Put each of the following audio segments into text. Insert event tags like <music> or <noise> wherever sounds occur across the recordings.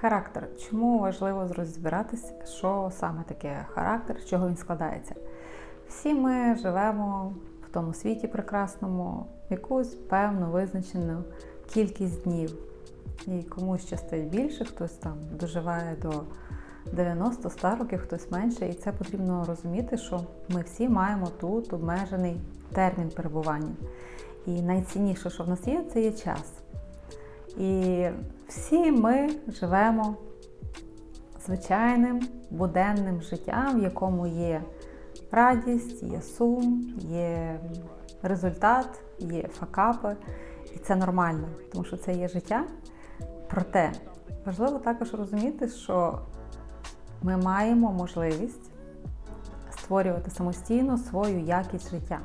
Характер. Чому важливо розбиратись, що саме таке характер, з чого він складається? Всі ми живемо в тому світі прекрасному якусь певну визначену кількість днів. І комусь щастить більше, хтось там доживає до 90-100 років, хтось менше. І це потрібно розуміти, що ми всі маємо тут обмежений термін перебування. І найцінніше, що в нас є, це є час. І всі ми живемо звичайним буденним життям, в якому є радість, є сум, є результат, є факапи. І це нормально, тому що це є життя. Проте важливо також розуміти, що ми маємо можливість створювати самостійно свою якість життя.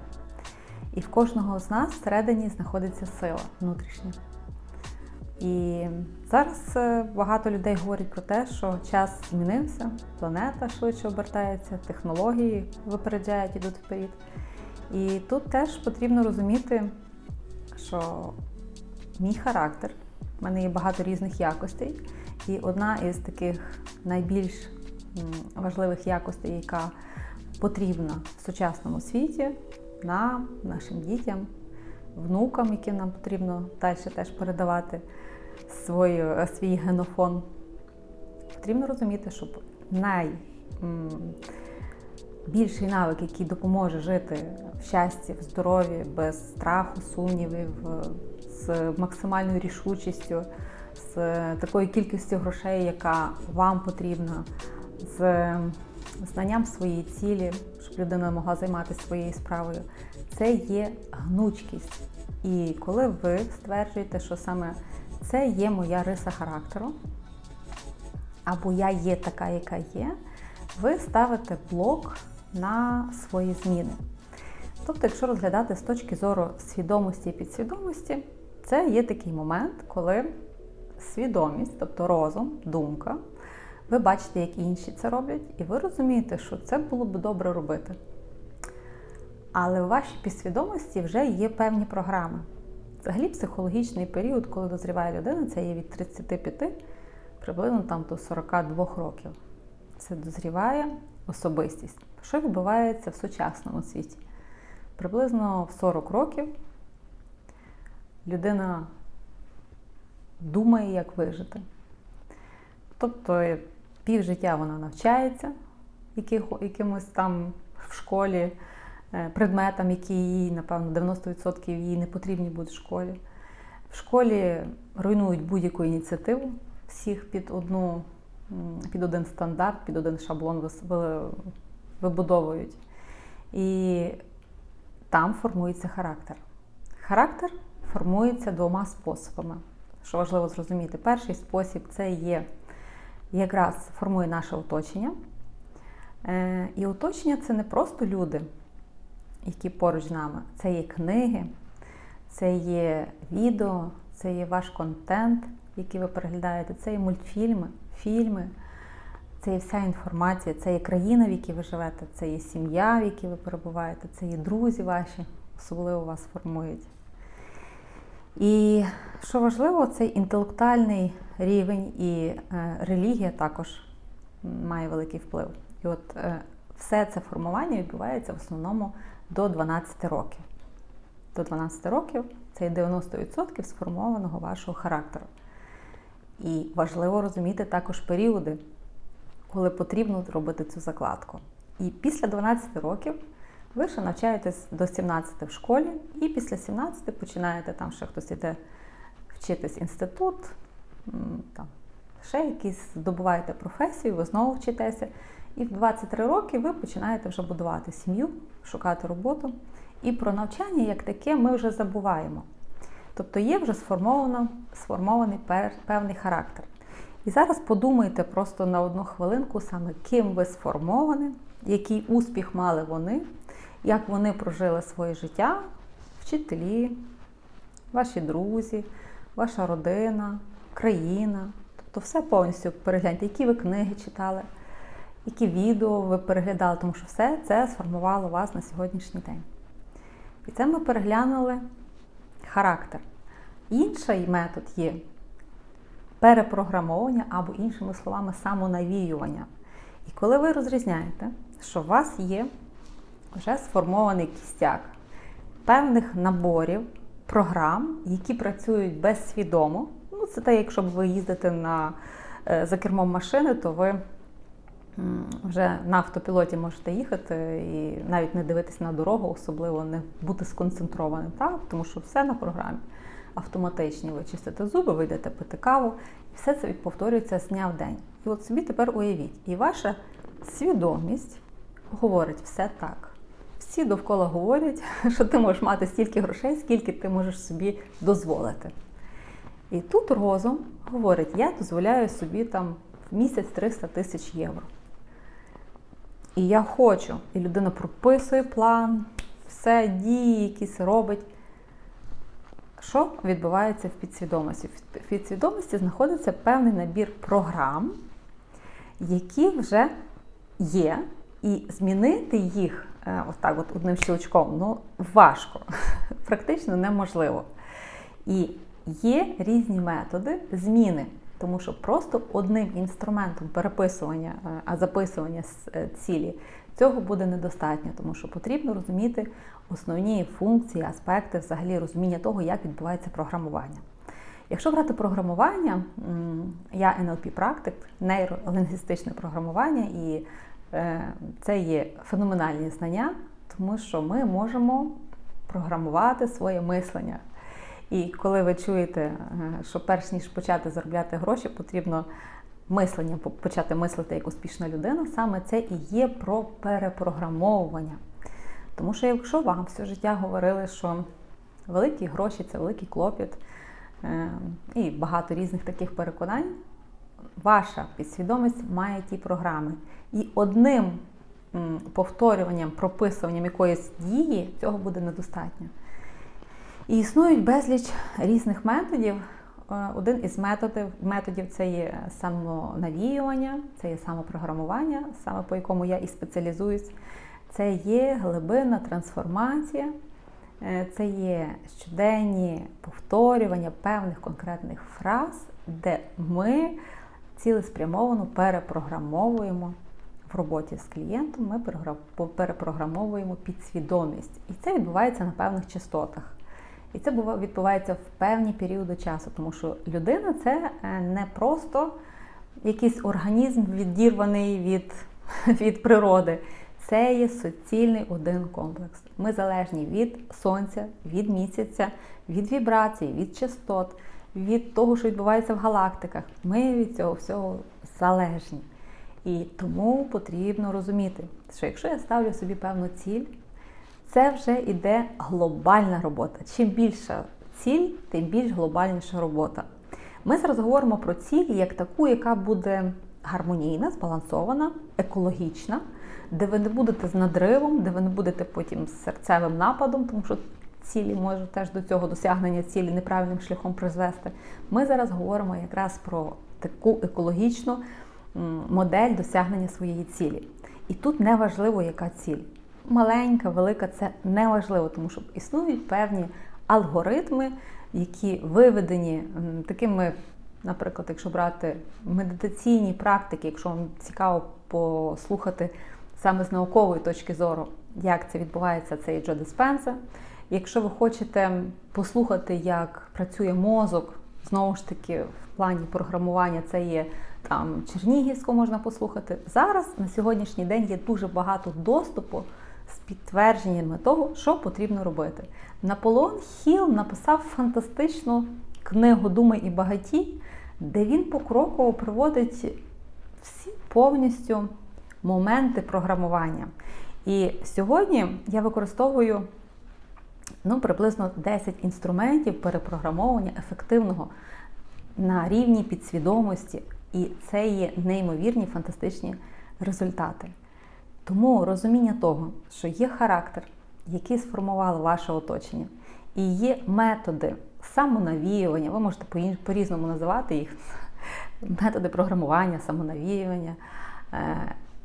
І в кожного з нас всередині знаходиться сила внутрішня. І зараз е, багато людей говорять про те, що час змінився, планета швидше обертається, технології випереджають, ідуть вперед. І тут теж потрібно розуміти, що мій характер, в мене є багато різних якостей, і одна із таких найбільш важливих якостей, яка потрібна в сучасному світі, нам, нашим дітям, внукам, яким нам потрібно далі теж передавати свою, свій генофон. Потрібно розуміти, що найбільший навик, який допоможе жити в щасті, в здоров'ї, без страху, сумнівів, з максимальною рішучістю, з такою кількістю грошей, яка вам потрібна, з знанням своєї цілі, щоб людина могла займатися своєю справою, це є гнучкість. І коли ви стверджуєте, що саме це є моя риса характеру, або я є така, яка є, ви ставите блок на свої зміни. Тобто, якщо розглядати з точки зору свідомості і підсвідомості, це є такий момент, коли свідомість, тобто розум, думка, ви бачите, як інші це роблять, і ви розумієте, що це було б добре робити. Але у вашій підсвідомості вже є певні програми. Взагалі, психологічний період, коли дозріває людина, це є від 35 приблизно там до 42 років. Це дозріває особистість. Що відбувається в сучасному світі? Приблизно в 40 років людина думає, як вижити. Тобто півжиття вона навчається якимось там в школі предметам, які їй, напевно, 90% їй не потрібні будуть в школі. В школі руйнують будь-яку ініціативу, всіх під одну, під один стандарт, під один шаблон вибудовують. І там формується характер. Характер формується двома способами, що важливо зрозуміти. Перший спосіб це є якраз формує наше оточення. І оточення це не просто люди які поруч з нами. Це є книги, це є відео, це є ваш контент, який ви переглядаєте, це є мультфільми, фільми, це є вся інформація, це є країна, в якій ви живете, це є сім'я, в якій ви перебуваєте, це є друзі ваші, особливо вас формують. І що важливо, цей інтелектуальний рівень і е, релігія також має великий вплив. І от е, все це формування відбувається в основному до 12 років. До 12 років це 90% сформованого вашого характеру. І важливо розуміти також періоди, коли потрібно зробити цю закладку. І після 12 років ви ще навчаєтесь до 17 в школі, і після 17 починаєте там ще хтось іде вчитись інститут, там, ще якісь здобуваєте професію, ви знову вчитеся. І в 23 роки ви починаєте вже будувати сім'ю, шукати роботу. І про навчання як таке ми вже забуваємо. Тобто є вже сформовано, сформований певний характер. І зараз подумайте просто на одну хвилинку, саме ким ви сформовані, який успіх мали вони, як вони прожили своє життя, вчителі, ваші друзі, ваша родина, країна. Тобто все повністю перегляньте, які ви книги читали які відео ви переглядали, тому що все це сформувало вас на сьогоднішній день. І це ми переглянули характер. Інший метод є перепрограмовування або, іншими словами, самонавіювання. І коли ви розрізняєте, що у вас є вже сформований кістяк певних наборів, програм, які працюють безсвідомо, ну це те, якщо ви їздите на, е, за кермом машини, то ви вже на автопілоті можете їхати і навіть не дивитися на дорогу, особливо не бути сконцентрованим, так? тому що все на програмі автоматичні. Ви чистите зуби, ви йдете пити каву, і все це повторюється з дня в день. І от собі тепер уявіть, і ваша свідомість говорить все так. Всі довкола говорять, <laughs> що ти можеш мати стільки грошей, скільки ти можеш собі дозволити. І тут розум говорить: я дозволяю собі там в місяць 300 тисяч євро. І я хочу. І людина прописує план, все, дії якісь робить. Що відбувається в підсвідомості? В підсвідомості знаходиться певний набір програм, які вже є, і змінити їх е, отак от одним щелчком ну, важко, <laughs> практично неможливо. І є різні методи зміни. Тому що просто одним інструментом переписування, е, а записування е, цілі цього буде недостатньо, тому що потрібно розуміти основні функції, аспекти, взагалі розуміння того, як відбувається програмування. Якщо брати програмування, я NLP практик, нейролінгвістичне програмування, і е, це є феноменальні знання, тому що ми можемо програмувати своє мислення. І коли ви чуєте, е, що перш ніж почати заробляти гроші, потрібно мисленням почати мислити як успішна людина, саме це і є про перепрограмовування. Тому що якщо вам все життя говорили, що великі гроші це великий клопіт, е, і багато різних таких переконань, ваша підсвідомість має ті програми. І одним повторюванням, прописуванням якоїсь дії цього буде недостатньо. І існують безліч різних методів. Е, один із методів методів це є самонавіювання, це є самопрограмування, саме по якому я і спеціалізуюсь. Це є глибинна трансформація, е, це є щоденні повторювання певних конкретних фраз, де ми цілеспрямовано перепрограмовуємо в роботі з клієнтом, ми перепрограмовуємо підсвідомість. І це відбувається на певних частотах. І це відбувається в певні періоди часу, тому що людина це е, не просто якийсь організм відірваний від, <laughs> від природи. Це є суцільний один комплекс. Ми залежні від сонця, від місяця, від вібрацій, від частот, від того, що відбувається в галактиках. Ми від цього всього залежні. І тому потрібно розуміти, що якщо я ставлю собі певну ціль, це вже йде глобальна робота. Чим більша ціль, тим більш глобальніша робота. Ми зараз говоримо про ціль як таку, яка буде гармонійна, збалансована, екологічна, де ви не будете з надривом, де ви не будете потім з серцевим нападом, тому що цілі можуть теж до цього досягнення цілі неправильним шляхом призвести. Ми зараз говоримо якраз про таку екологічну модель досягнення своєї цілі. І тут не важливо, яка ціль маленька, велика це не важливо, тому що існують певні алгоритми, які виведені такими, наприклад, якщо брати медитаційні практики, якщо вам цікаво послухати саме з наукової точки зору, як це відбувається, це і Джо Диспенса. Якщо ви хочете послухати, як працює мозок, знову ж таки, в плані програмування, це є там Чернігівську можна послухати. Зараз на сьогоднішній день є дуже багато доступу з підтвердженнями того, що потрібно робити. Наполеон Хіл написав фантастичну книгу Думи і багаті, де він покроково приводить всі повністю моменти програмування. І сьогодні я використовую ну, приблизно 10 інструментів перепрограмовування ефективного на рівні підсвідомості. І це є неймовірні фантастичні результати. Тому розуміння того, що є характер, який сформувало ваше оточення, і є методи самонавіювання, ви можете по-різному називати їх, <laughs> методи програмування, самонавіювання, е,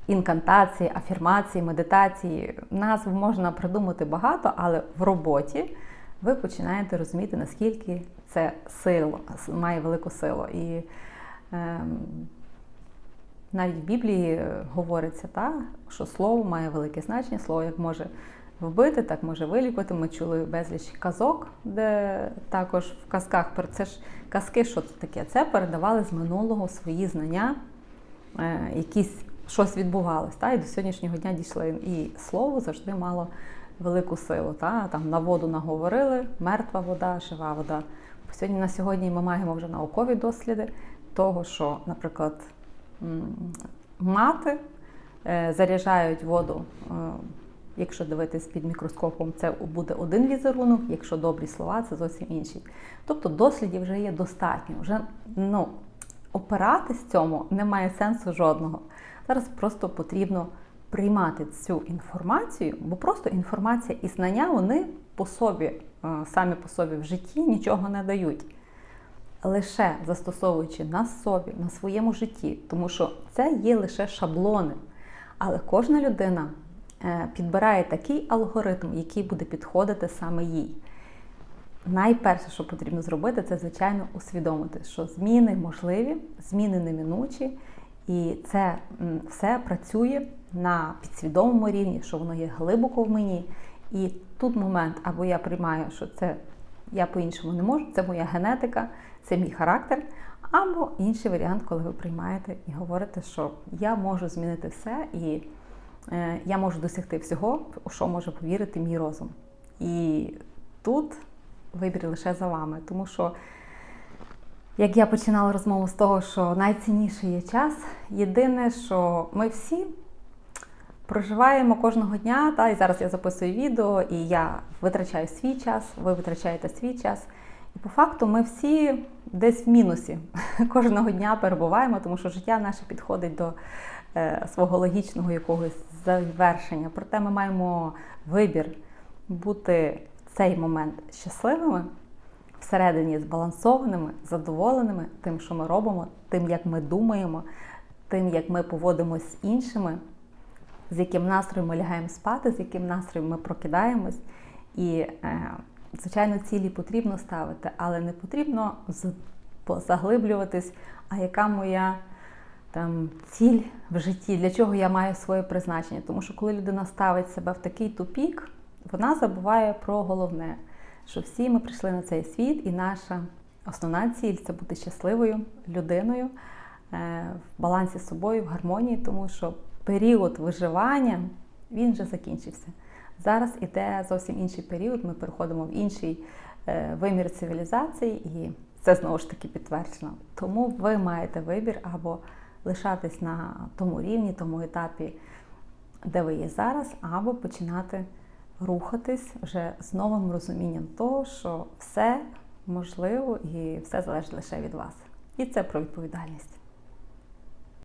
інкантації, афірмації, медитації. Назв можна придумати багато, але в роботі ви починаєте розуміти, наскільки це сило, має велику силу. І Ем, навіть в Біблії е, говориться, та, що слово має велике значення, слово як може вбити, так може вилікувати. Ми чули безліч казок, де також в казках це ж казки, що це таке? Це передавали з минулого свої знання, е, якісь щось відбувалось. Та, І до сьогоднішнього дня дійшли. І слово завжди мало велику силу. Та? Там на воду наговорили, мертва вода, жива вода. Сьогодні на сьогодні ми маємо вже наукові досліди того, що, наприклад, мати е, заряджають воду. Е, якщо дивитись під мікроскопом, це буде один візерунок, якщо добрі слова, це зовсім інший. Тобто дослідів вже є достатньо. Вже ну, опиратись цьому немає сенсу жодного. Зараз просто потрібно приймати цю інформацію, бо просто інформація і знання вони по собі, е, самі по собі в житті нічого не дають лише застосовуючи на собі, на своєму житті, тому що це є лише шаблони. Але кожна людина е, підбирає такий алгоритм, який буде підходити саме їй. Найперше, що потрібно зробити, це, звичайно, усвідомити, що зміни можливі, зміни неминучі, і це все працює на підсвідомому рівні, що воно є глибоко в мені. І тут момент, або я приймаю, що це я по-іншому не можу, це моя генетика, це мій характер. Або інший варіант, коли ви приймаєте і говорите, що я можу змінити все, і е, я можу досягти всього, у що може повірити мій розум. І тут вибір лише за вами, тому що, як я починала розмову з того, що найцінніший є час, єдине, що ми всі проживаємо кожного дня. Та, І зараз я записую відео, і я витрачаю свій час, ви витрачаєте свій час. І по факту ми всі десь в мінусі <laughs> кожного дня перебуваємо, тому що життя наше підходить до е, свого логічного якогось завершення. Проте ми маємо вибір бути в цей момент щасливими, всередині збалансованими, задоволеними тим, що ми робимо, тим, як ми думаємо, тим, як ми поводимося з іншими з яким настроєм ми лягаємо спати, з яким настроєм ми прокидаємось. І, е, звичайно, цілі потрібно ставити, але не потрібно заглиблюватись, а яка моя там ціль в житті, для чого я маю своє призначення. Тому що коли людина ставить себе в такий тупік, вона забуває про головне, що всі ми прийшли на цей світ, і наша основна ціль це бути щасливою людиною е, в балансі з собою, в гармонії, тому що період виживання він вже закінчився. Зараз іде зовсім інший період. Ми переходимо в інший е, вимір цивілізації, і це знову ж таки підтверджено. Тому ви маєте вибір або лишатись на тому рівні, тому етапі, де ви є зараз, або починати рухатись вже з новим розумінням того, що все можливо і все залежить лише від вас. І це про відповідальність.